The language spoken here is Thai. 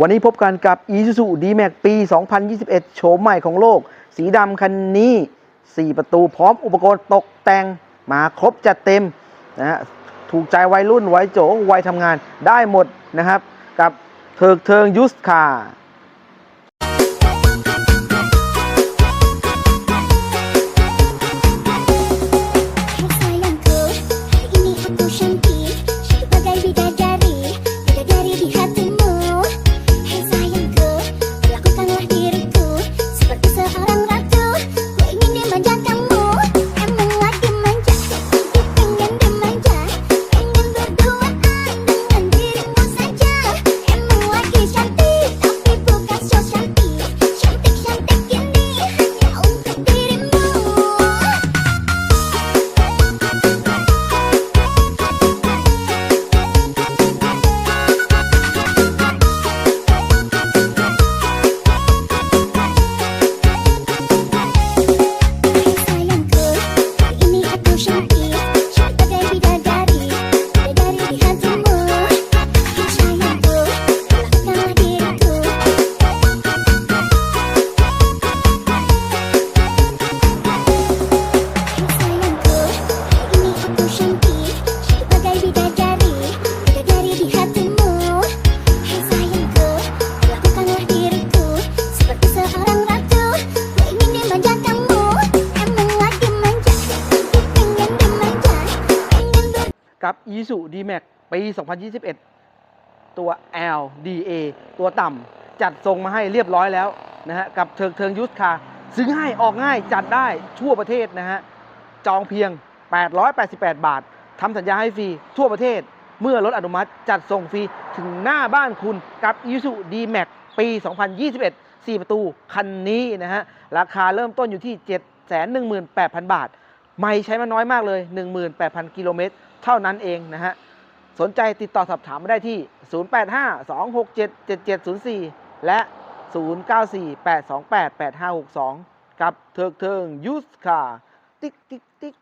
วันนี้พบกันกับ Isuzu D-Max ปี 2021 โฉมใหม่ของโลก สีดำคันนี้ 4 ประตูพร้อมอุปกรณ์ตกแต่งมาครบจัดเต็มนะฮะถูกใจวัยรุ่นวัยโจวัยทำงานได้หมดนะครับ กับเทิกเทิงยุสคา กับ i s u D-Max ปี 2021 ตัว L DA ตัวต่ำจัดทรงมาให้เรียบร้อยแล้วนะฮะกับเทิงเทิงยุทธคาซื้อง่ายออกง่ายจัดได้ทั่วประเทศนะฮะจองเพียง 888 บาททำสัญญาให้ฟรีทั่วประเทศ เมื่อรถอนุมัติจัดส่งฟรีถึงหน้าบ้านคุณกับ i s u D-Max ปี 2021 4 ประตูคันนี้นะฮะราคาเริ่มต้นอยู่ที่ 718,000 บาท ไม่ใช้มาน้อยมากเลย 18,000 กิโลเมตร เท่านั้นเองนะฮะ สนใจติดต่อสอบถามมได้ที่ 0852677704 และ 0948288562 กับเทิกเทิงยูสคาติ๊กติ๊ก